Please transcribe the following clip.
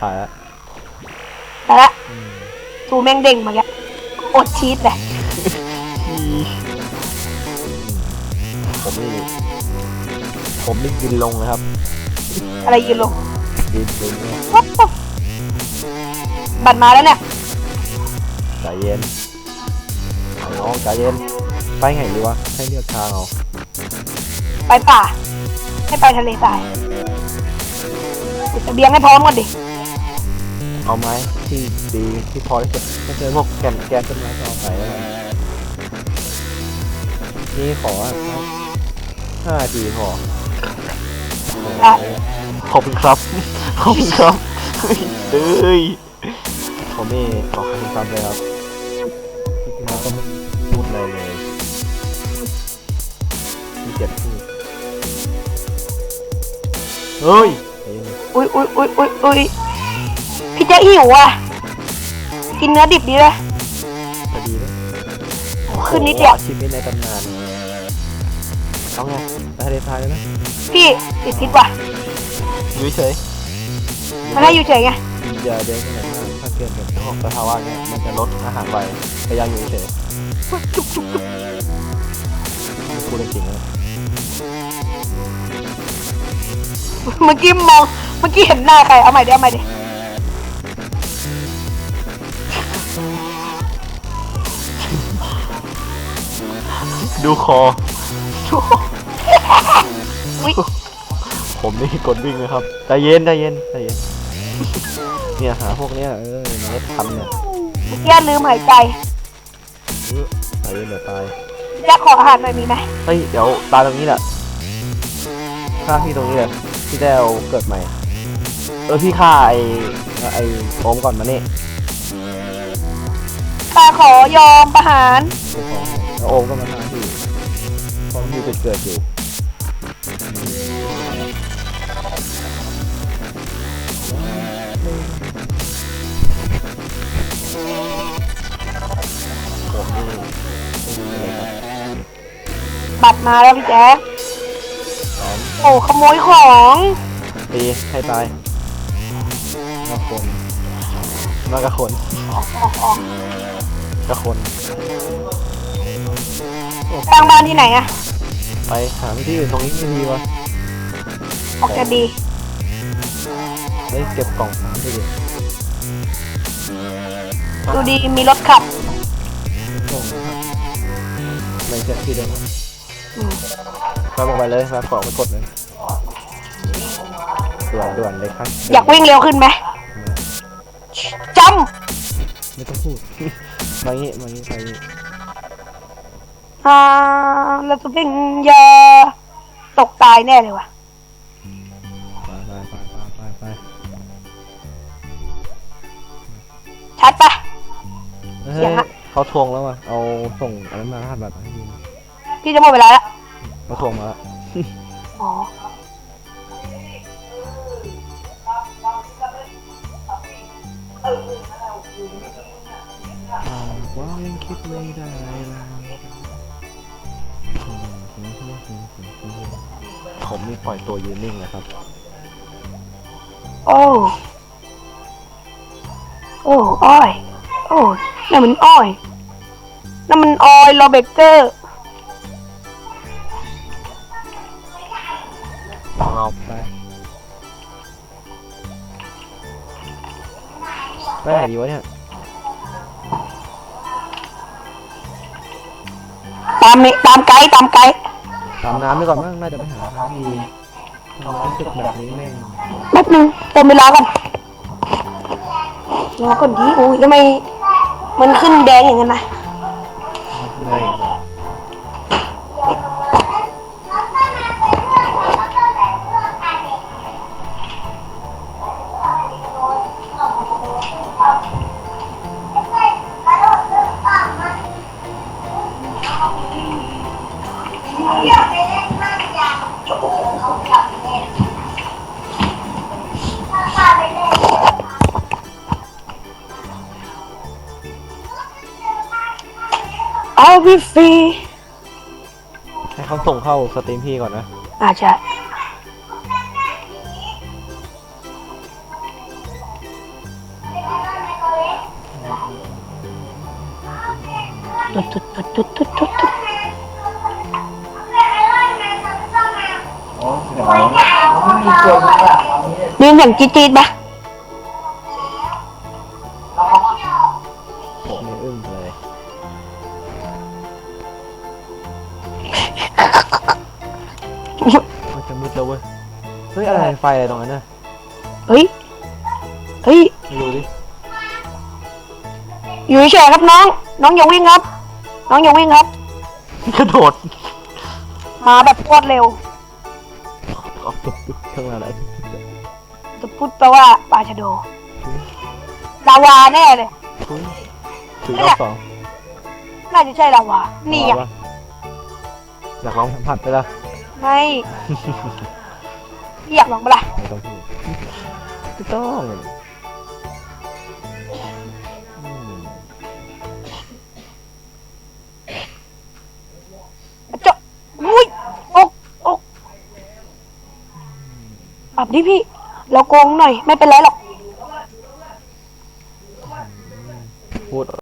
ถ่ายแล้วแต่ละอืมตูแม่งเด้งมาแล้วอดชีสเลยผมนี่ผมนี่กินลงเลยครับ อะไรยืนลงกินลงเนี่ยวัดปุ๊บบัตรมาแล้วเนี่ยใจเย็นไอ้น้องใจเย็น ไปไงดีวะ ให้เลือกทางเอาไปป่า ให้ไปทะเลทรายเสบียงให้พร้อมก่อนดิ เอาไม้ที่ดีที่พอที่จะถ้าเจอพวกแกนแกนต้นไม้ก็เอาไปแล้วกันนี่ขอห้านาทีพอขอบคุณครับ ขอบคุณครับเฮ้ยผมนี่ขอบคุณครับเลยครับที่จริงแล้วก็ไม่พูดอะไรเลยที่เจ็บพูดเฮ้ย อุ้ยอุ้ยอุ้ยอุ้ยอุ้ย จ๊คหิวอะ กินเนื้อดิบดีเลยพอดีเลยขึ้นนิดเดียวโอ้โหชีวิตในตำนานเอาไงไปทะเลทรายเลยนะพี่ติดพิษว่ะอยู่เฉยมันให้อยู่เฉยไงๆอย่าเดินไปไหนมากถ้าเกินกับพวกสภาวะเนี้ยมันจะลดอาหารไวพยายามอยู่เฉยจุกจุกจุกๆพูดเรื่องจริงนะเมื่อกี้มอง เมื่อกี้เห็นหน้าใคร เอาใหม่ดิเอาใหม่ดิ ดูคอ อุ้ยผมนี่กดวิ่งเลยครับใจเย็นใจเย็นใจเย็น เนี่ยหาพวกเนี้ยเออเน็ตทันเนี่ยเมื่อกี้ลืมหายใจเออใจเย็นเดี๋ยวตายพี่แจ๊คขออาหารหน่อยมีไหมเฮ้ย เดี๋ยวตายตรงนี้แหละฆ่าพี่ตรงนี้เลยพี่ได้เอาเกิดใหม่ เออพี่ฆ่าไอ้ไอ้โอมก่อนมาเนี่ยข้าขอยอมประหารเก็บของให้แล้ว โอมก็มาฆ่าพี่เพราะพี่จุดเกิดอยู่ผมนี่ไม่มีอะไรครับบัตรมาแล้วพี่แจ๊คพร้อมโอ้ขโมยของตีให้ตายมาคนมากระคนออกออกออกกระคน สร้างบ้านที่ไหนอะไปหาที่อื่นตรงนี้ไม่ดีวะออกจะดีเฮ้ยเก็บกล่องน้ำไปดิดูดีมีรถขับส่งนะครับไม่ใช่ที่เดิมอืมไปบอกไปเลยมาของไปกดเลยด่วนด่วนเลยครับ อยากวิ่งเร็วขึ้นไหมจไม่ต้องพูดมางี้มางี้ไปงี้ำ อ่าเราจะวิ่งอยาตกตายแน่เลยว่ะ ไปไปไปไปไปไปชัดปะ เฮ้เสียงยอะ เขาทวงแล้วว่ะเอาส่งอะไรมารหัสบัตรมาให้ดูหน่อยพี่จะหมดเวลาแล้วเขาทวงมาแล้วอ๋อว่ายังคิดไม่ได้แล้ว ผมนี่ปล่อยตัวยืนนิ่งนะครับ โอ้ โอ้อ้อย โอ้นั่นมันอ้อยนั่นมันออยลอเบเกอร์เอาไปไปไหนดีวะเนี่ยตามนี่ตามไกด์ตามไกด์ ตามน้ำดีกว่ามั้งน่าจะไปหาทางดีทำรู้สึกแบบนี้แม่งแป๊บนึงเติมเวลาก่อนรอก่อนดีอุ้ยทำไมมันขึ้นแดงอย่างนั้นนะไม่ เอาพี่ฟรีให้เขาส่งเข้าสตรีมพี่ก่อนนะ อาจจะตุ๊ดตุ๊ดตุ๊ดตุ๊ดตุ๊ดตุ๊ดได้ยินเสียงจี๊ดจี๊ดปะ มันจะมืดแล้วเว้ย เฮ้ยอะไรไฟอะไรตรงนั้นน่ะเฮ้ย เฮ้ยไม่รู้ดิ อยู่เฉยๆครับน้อง น้องอย่าวิ่งครับ น้องอย่าวิ่งครับ กระโดดมาแบบโคตรเร็วออกตุ๊บตุ๊บข้างหน้าแล้วจะพูดแปลว่าปลาชะโดลาวาแน่เลยถึงถึงรอบสองน่าจะใช่ลาวานี่เอาอะปะอยากลองสัมผัสไปละ ไม่พี่อยากลองปะล่ะไม่ต้องพูดไม่ต้องอืมเจ้าอุ้ยอกอกปรับดิพี่ เราโกงหน่อย ไม่เป็นไรหรอก